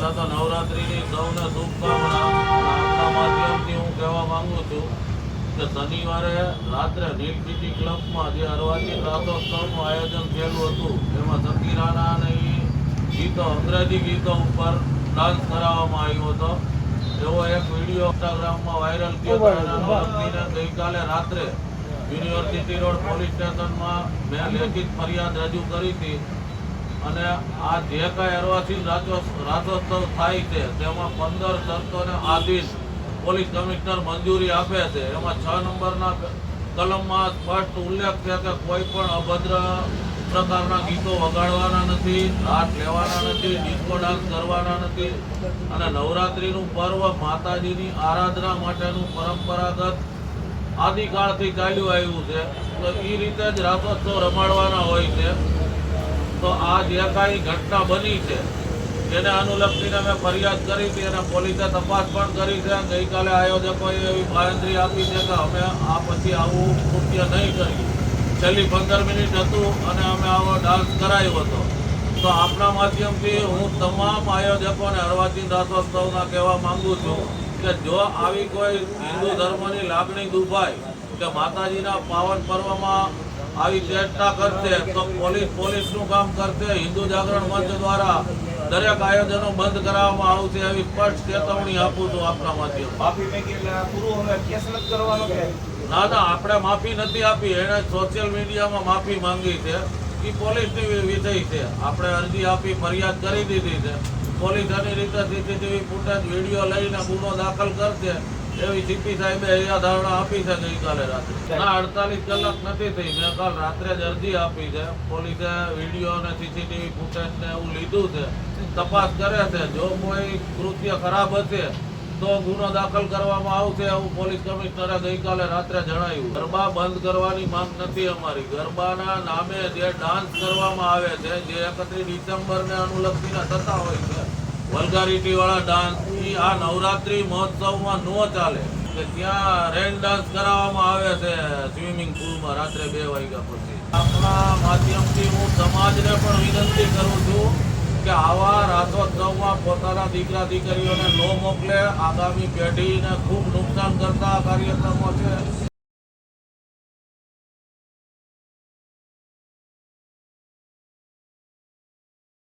પહેલા તો નવરાત્રિની સૌને શુભકામના માધ્યમથી હું કહેવા માંગુ છું કે શનિવારે રાત્રે નીલ સિટી ક્લબમાં જે અરવાજી રાતોત્સવનું આયોજન થયેલું હતું, એમાં સકીરાના અને ગીતો, અંગ્રેજી ગીતો ઉપર ડાન્સ કરાવવામાં આવ્યો હતો. એવો એક વીડિયો ઇન્સ્ટાગ્રામમાં વાયરલ થયો હતો. ગઈકાલે રાત્રે યુનિવર્સિટી રોડ પોલીસ સ્ટેશનમાં મેં લેખિત ફરિયાદ રજૂ કરી હતી. અને આ જે કાંઈ અરવાસી રાજો- રાજોત્સવ થાય છે. તેમાં પંદર શરતોને આધીન પોલીસ કમિશનર મંજૂરી આપે છે. એમાં છ નંબરના કલમમાં સ્પષ્ટ ઉલ્લેખ છે કે કોઈ પણ અભદ્ર પ્રકારના ગીતો વગાડવાના નથી હાથ લેવાના નથી, ડિસ્કો ડાન્સ કરવાના નથી અને નવરાત્રિનું પર્વ માતાજીની આરાધના માટેનું પરંપરાગત આદિકાળથી ચાલ્યું આવ્યું છે. તો એ રીતે જ રાસોત્સવ રમાડવાના હોય છે. આ જે કાંઈ ઘટના બની છે. એને અનુલક્ષીને મેં ફરિયાદ કરી હતી અને પોલીસે તપાસ પણ કરી છે. ગઈકાલે આયોજકોએ એવી બાંયધરી આપી છે કે અમે આ પછી આવું કૃત્ય નહીં કરીએ. છેલ્લી પંદર મિનિટ હતું અને અમે આવો ડાન્સ કરાયો હતો. તો આપના માધ્યમથી હું તમામ આયોજકોને અર્વાચીન રાસોત્સવના કહેવા માગું છું કે જો આવી કોઈ હિન્દુ ધર્મની લાગણી દુભાય કે માતાજીના પાવન પર્વમાં આવી ચેષ્ટા કરશે તો પોલીસ પોલીસનું કામ કરશે. હિન્દુ જાગરણ મંચ દ્વારા દરેક આયોજનો બંધ કરાવવામાં આવશે એવી સ્પષ્ટ ચેતવણી આપું છું આપના માધ્યમ ના ના આપણે માફી નથી આપી. એણે સોશિયલ મીડિયામાં માફી માંગી છે. એ પોલીસની વિષય છે. આપણે અરજી આપી ફરિયાદ કરી દીધી છે. પોલીસ એની રીતે સીસીટીવી ફૂટેજ વીડિયો લઈને ગુનો દાખલ કરશે. એવી સીપી સાહેબે અહીંયા ધારણા આપી છે ગઈકાલે રાત્રે. ના અડતાલીસ કલાક નથી થઈ. મેં કાલ રાત્રે જ અરજી આપી છે. પોલીસે વીડિયો અને સીસીટીવી ફૂટેજ ને એવું લીધું છે. તપાસ કરે છે. જો કોઈ કૃત્ય ખરાબ હશે તો ગુનો દાખલ કરવામાં આવશે એવું પોલીસ કમિશનરે ગઈકાલે રાત્રે જણાવ્યું. ગરબા બંધ કરવાની માંગ નથી અમારી. ગરબાના નામે જે ડાન્સ કરવામાં આવે છે જે એકત્રીસ ડિસેમ્બરને અનુલક્ષીને થતા હોય છે વલ્ગારિટી વાળા ડાન્સ ઈ આ નવરાત્રી મહોત્સવમાં નો ચાલે. કે ત્યાં રેન ડાન્સ કરાવવામાં આવે છે સ્વિમિંગ પુલમાં રાત્રે બે વાગ્યા પછી. આપણા માધ્યમથી હું સમાજને પણ વિનંતી કરું છું કે આવા રાસોત્સવમાં પોતાના દીકરા દીકરીઓને ન મોકલે. આગામી પેઢીને ખૂબ નુકસાન કરતા કાર્યક્રમો છે.